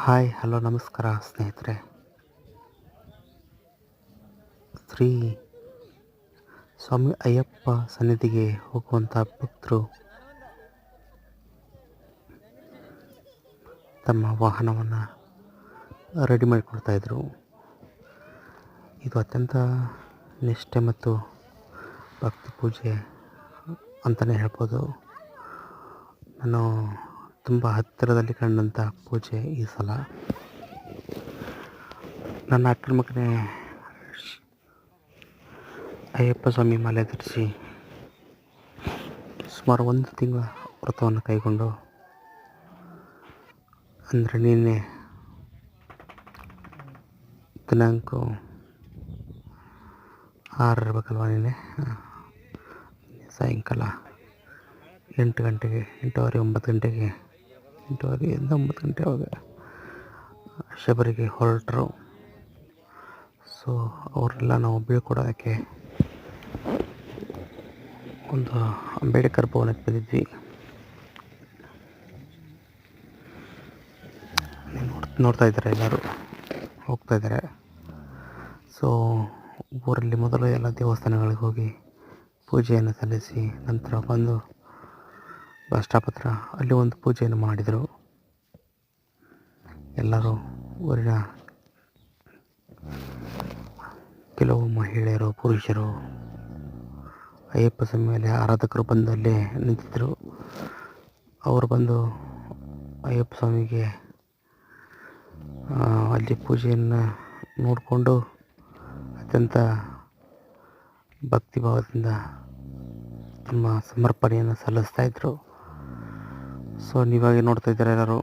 Hi, hello, ನಮಸ್ಕಾರ ಸ್ನೇಹಿತರೆ. ಶ್ರೀ ಸ್ವಾಮಿ ಅಯ್ಯಪ್ಪ ಸನ್ನಿಧಿಗೆ ಹೋಗುವಂಥ ಭಕ್ತರು ತಮ್ಮ ವಾಹನವನ್ನು ರೆಡಿ ಮಾಡಿಕೊಡ್ತಾಯಿದ್ರು ಇದು ಅತ್ಯಂತ ನಿಷ್ಠೆ ಮತ್ತು ಭಕ್ತಿ ಪೂಜೆ ಅಂತಲೇ ಹೇಳ್ಬೋದು. ನಾನು ತುಂಬ ಹತ್ತಿರದಲ್ಲಿ ಕಂಡಂಥ ಪೂಜೆ ಈ ಸಲ. ನನ್ನ ಮಗನೇ ಅಯ್ಯಪ್ಪ ಸ್ವಾಮಿ ಮಾಲೆ ಧರಿಸಿ ಸುಮಾರು ಒಂದು ತಿಂಗಳ ವ್ರತವನ್ನು ಕೈಗೊಂಡು ಅಂದರೆ ನಿನ್ನೆ ದಿನಾಂಕ ಆರಿರ್ಬೇಕಲ್ವ ನಿನ್ನೆ ಸಾಯಂಕಾಲ ಎಂಟು ಗಂಟೆಗೆ, ಎಂಟೂವರೆ ಒಂಬತ್ತು ಗಂಟೆಗೆ ಎಂಟೂವರೆಯಿಂದ ಒಂಬತ್ತು ಗಂಟೆ ಅವಾಗ ಶಬರಿಗೆ ಹೊರಟರು. ಸೊ ಅವರೆಲ್ಲ ನಾವು ಬೀಳ್ಕೊಡೋದಕ್ಕೆ ಒಂದು ಅಂಬೇಡ್ಕರ್ ಭವನಕ್ಕೆ ಬಂದಿದ್ವಿ. ನೋಡ್, ನೋಡ್ತಾ ಇದ್ದಾರೆ ಎಲ್ಲರೂ, ಹೋಗ್ತಾ ಇದ್ದಾರೆ. ಸೊ ಊರಲ್ಲಿ ಮೊದಲು ಎಲ್ಲ ದೇವಸ್ಥಾನಗಳಿಗೆ ಹೋಗಿ ಪೂಜೆಯನ್ನು ಸಲ್ಲಿಸಿ, ನಂತರ ಬಂದು ಹತ್ರ ಅಲ್ಲಿ ಒಂದು ಪೂಜೆಯನ್ನು ಮಾಡಿದರು. ಎಲ್ಲರೂ ಊರಿನ ಕೆಲವು ಮಹಿಳೆಯರು, ಪುರುಷರು ಅಯ್ಯಪ್ಪ ಸ್ವಾಮಿ ಮೇಲೆ ಆರಾಧಕರು ಬಂದು ಅಲ್ಲೇ ನಿಂತಿದ್ದರು ಅವರು ಬಂದು ಅಯ್ಯಪ್ಪ ಸ್ವಾಮಿಗೆ ಅಲ್ಲಿ ಪೂಜೆಯನ್ನು ನೋಡಿಕೊಂಡು ಅತ್ಯಂತ ಭಕ್ತಿಭಾವದಿಂದ ತಮ್ಮ ಸಮರ್ಪಣೆಯನ್ನು ಸಲ್ಲಿಸ್ತಾ ಇದ್ದರು ಸೊ ನೀವಾಗೆ ನೋಡ್ತಾ ಇದ್ದಾರೆ ಎಲ್ಲರೂ?